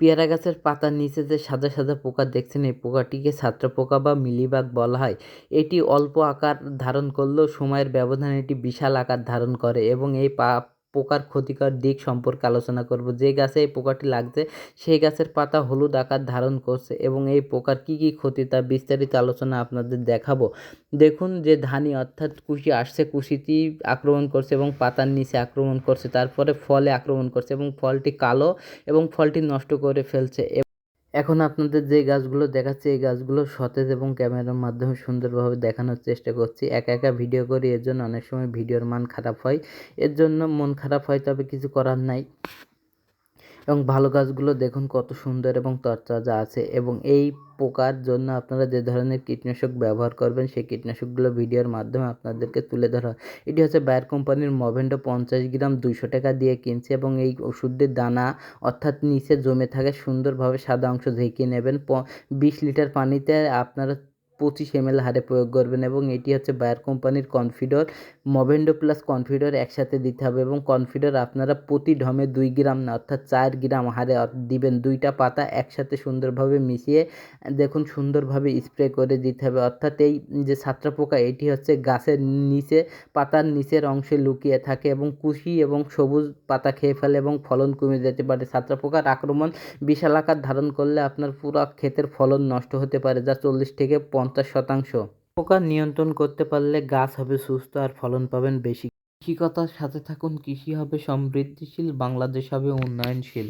পেয়ারা গাছের পাতার নিচে যে সাদা সাদা পোকা দেখছেন, এই পোকাটিকে ছাত্র পোকা বা মিলিবাগ বলা হয়। এটি অল্প আকার ধারণ করলেও সময়ের ব্যবধানে এটি বিশাল আকার ধারণ করে এবং এই পা পোকার ক্ষতিকর দিক সম্পর্কে আলোচনা করব। যে গাছে এই পোকাটি লাগছে, সেই গাছের পাতা হলুদ আকার ধারণ করছে এবং এই পোকার কি কি ক্ষতি তা বিস্তারিত আলোচনা আপনাদের দেখাবো। দেখুন যে ধানি অর্থাৎ কুশি আসছে, কুশিটি আক্রমণ করছে এবং পাতার নিচে আক্রমণ করছে, তারপরে ফলে আক্রমণ করছে এবং ফলটি কালো এবং ফলটি নষ্ট করে ফেলছে। এখন আপনাদের যে গাছগুলো দেখাচ্ছি, এই গাছগুলো সতেজ এবং ক্যামেরার মাধ্যমে সুন্দরভাবে দেখানোর চেষ্টা করছি। একা একা ভিডিও করি, এর জন্য অনেক সময় ভিডিওর মান খারাপ হয়। এর জন্য মন খারাপ হয়, তবে কিছু করার নাই। এবং ভালো গাছগুলো দেখুন কত সুন্দর এবং তরতাজা আছে এবং এই পোকার জন্য আপনারা যে ধরনের কীটনাশক ব্যবহার করবেন, সেই কীটনাশকগুলো ভিডিওর মাধ্যমে আপনাদেরকে তুলে ধরা। এটি হচ্ছে বায়ার কোম্পানির মভেন্ডো পঞ্চাশ গ্রাম দুইশো টাকা দিয়ে কিনছে এবং এই ওষুধটির দানা অর্থাৎ নিচে জমে থাকে সুন্দরভাবে সাদা অংশ ঢেকে নেবেন বিশ লিটার পানিতে আপনারা পঁচিশ এম হারে প্রয়োগ করবেন এবং এটি হচ্ছে বায়ার কোম্পানির কনফিডর মভেন্ডো প্লাস কনফিডর একসাথে দিতে হবে এবং কনফিডর আপনারা প্রতি ঢমে দুই গ্রাম না, অর্থাৎ চার গ্রাম হারে দিবেন। দুইটা পাতা একসাথে সুন্দরভাবে মিশিয়ে দেখুন সুন্দরভাবে স্প্রে করে দিতে হবে। অর্থাৎ এই যে ছাত্রা পোকা, এটি হচ্ছে গাছের নিচে, পাতার নিচের অংশে লুকিয়ে থাকে এবং কুশি এবং সবুজ পাতা খেয়ে ফেলে এবং ফলন কমে যেতে পারে। ছাত্রা পোকার আক্রমণ বিশাল আকার ধারণ করলে আপনার পুরো ক্ষেতের ফলন নষ্ট হতে পারে, যা চল্লিশ থেকে পঞ্চাশ শতাংশ। পোকা নিয়ন্ত্রণ করতে পারলে গাছ হবে সুস্থ আর ফলন পাবেন বেশি। কৃষিকতার সাথে থাকুন, কৃষি হবে সমৃদ্ধিশীল, বাংলাদেশ হবে উন্নয়নশীল।